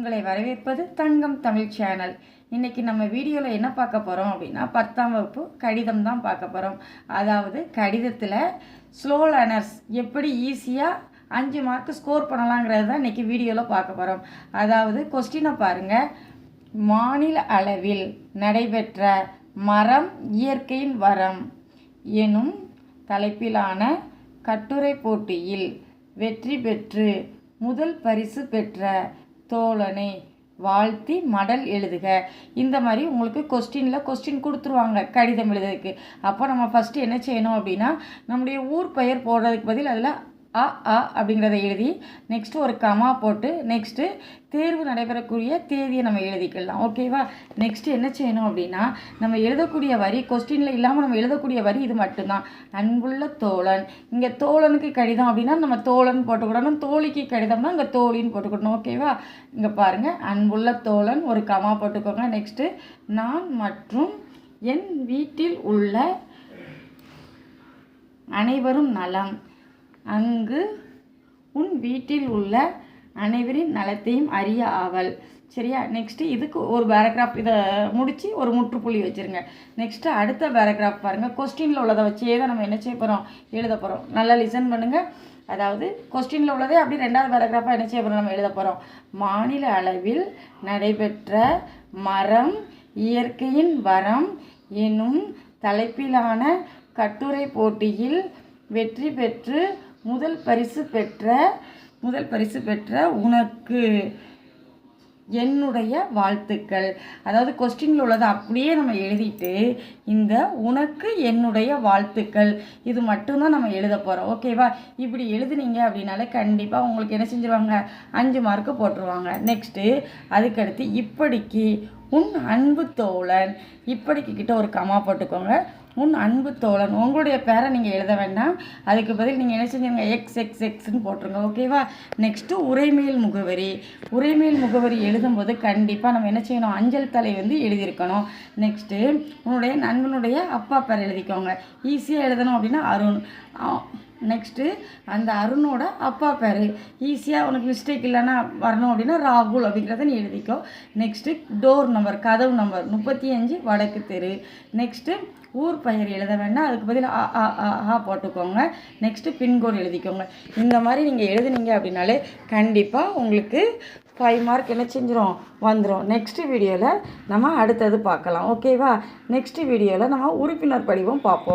உங்களை வரவேற்பது தங்கம் தமிழ் சேனல். இன்றைக்கி நம்ம வீடியோவில் என்ன பார்க்க போகிறோம் அப்படின்னா பத்தாம் வகுப்பு கடிதம் தான் பார்க்க போகிறோம் அதாவது கடிதத்தில் ஸ்லோ லேர்னர்ஸ் எப்படி ஈஸியாக அஞ்சு மார்க் ஸ்கோர் பண்ணலாங்கிறது தான் இன்றைக்கி வீடியோவில் பார்க்க போகிறோம் அதாவது கொஸ்டினை பாருங்கள் மாநில அளவில் நடைபெற்ற மரம் இயற்கையின் வரம் எனும் தலைப்பிலான கட்டுரை போட்டியில் வெற்றி பெற்று முதல் பரிசு பெற்ற தோழனே வாழ்த்தி மடல் எழுதுக. இந்த மாதிரி உங்களுக்கு கொஸ்டினில் கொஸ்டின் கொடுத்துருவாங்க கடிதம் எழுதுறதுக்கு. அப்போ நம்ம ஃபஸ்ட்டு என்ன செய்யணும் அப்படின்னா நம்முடைய ஊர் பெயர் போடுறதுக்கு பதில் அதில் அ அ அப்படிங்கிறத எழுதி நெக்ஸ்ட்டு ஒரு கமா போட்டு நெக்ஸ்ட்டு தேர்வு நடைபெறக்கூடிய தேதியை நம்ம எழுதிக்கலாம். ஓகேவா நெக்ஸ்ட்டு என்ன செய்யணும் அப்படின்னா நம்ம எழுதக்கூடிய வரி கொஸ்டினில் இல்லாமல் நம்ம எழுதக்கூடிய வரி இது மட்டும்தான். அன்புள்ள தோழன். இங்கே தோழனுக்கு கடிதம் அப்படின்னா நம்ம தோழன் போட்டுக்கிடணும். தோழிக்கு கடிதம்னா இங்கே தோழின்னு போட்டுக்கிடணும். ஓகேவா இங்கே பாருங்கள் அன்புள்ள தோழன் ஒரு கமா போட்டுக்கோங்க. நெக்ஸ்ட்டு நான் மற்றும் என் வீட்டில் உள்ள அனைவரும் நலம். அங்கு உன் வீட்டில் உள்ள அனைவரின் நலத்தையும் அறிய ஆவல் சரியா? நெக்ஸ்ட்டு இதுக்கு ஒரு பேராகிராஃப் இதை முடித்து ஒரு முற்றுப்புள்ளி வச்சுருங்க. நெக்ஸ்ட்டு அடுத்த பேராகிராஃப் பாருங்கள் கொஸ்டினில் உள்ளதை வச்சே தான் நம்ம என்ன செய்ய போகிறோம் எழுத போகிறோம் நல்லா லிசன் பண்ணுங்கள் அதாவது கொஸ்டினில் உள்ளதே அப்படி ரெண்டாவது பேராகிராஃபாக என்ன செய்ய போகிறோம் நம்ம எழுத போகிறோம் மாநில அளவில் நடைபெற்ற மரம் இயற்கையின் வரம் எனும் தலைப்பிலான கட்டுரை போட்டியில் வெற்றி பெற்று முதல் பரிசு பெற்ற முதல் பரிசு பெற்ற உனக்கு என்னுடைய வாழ்த்துக்கள். அதாவது கொஸ்டினில் உள்ளதை அப்படியே நம்ம எழுதிட்டு இந்த உனக்கு என்னுடைய வாழ்த்துக்கள். இது மட்டும்தான் நம்ம எழுத போகிறோம் ஓகேவா இப்படி எழுதுனீங்க அப்படின்னாலே கண்டிப்பாக உங்களுக்கு என்ன செஞ்சுருவாங்க? அஞ்சு மார்க்கு போட்டுருவாங்க. நெக்ஸ்ட்டு அதுக்கடுத்து இப்படிக்கு உன் அன்பு தோழன். இப்படிக்கு கிட்ட ஒரு கமா போட்டுக்கோங்க. உன் அன்பு தோழன். உங்களுடைய பேரை நீங்கள் எழுத வேண்டாம். அதுக்கு பதில் நீங்கள் என்ன செஞ்சுருங்க? எக்ஸ் எக்ஸ் எக்ஸ்ன்னு போட்டுருங்க ஓகேவா நெக்ஸ்ட்டு உரைமேல் முகவரி. உரைமேல் முகவரி எழுதும்போது கண்டிப்பாக நம்ம என்ன செய்யணும்? அஞ்சல் தலை வந்து எழுதியிருக்கணும். நெக்ஸ்ட்டு உன்னுடைய நண்பனுடைய அப்பா பேர் எழுதிக்கோங்க. ஈஸியாக எழுதணும் அப்படின்னா அருண். நெக்ஸ்ட்டு அந்த அருணோட அப்பா பேர். ஈஸியாக உனக்கு மிஸ்டேக் இல்லைன்னா வரணும் அப்படின்னா ராகுல் அப்படிங்கிறத நீ எழுதிக்கோ. நெக்ஸ்ட்டு டோர் நம்பர் கதவு நம்பர் முப்பத்தி அஞ்சு வடக்கு தெரு. நெக்ஸ்ட்டு ஊர் பெயர் எழுத வேண்டாம். அதுக்கு பதில் ஆ ஆ ஆ ஆ போட்டுக்கோங்க. நெக்ஸ்ட்டு பின்கோடு எழுதிக்கோங்க. இந்த மாதிரி நீங்கள் எழுதுனீங்க அப்படின்னாலே கண்டிப்பாக உங்களுக்கு ஃபைவ் மார்க் என்ன செஞ்சிடும் வந்துடும் நெக்ஸ்ட்டு வீடியோவில் நம்ம அடுத்தது பார்க்கலாம். ஓகேவா நெக்ஸ்ட்டு வீடியோவில் நம்ம உறுப்பினர் படிவம் பார்ப்போம்.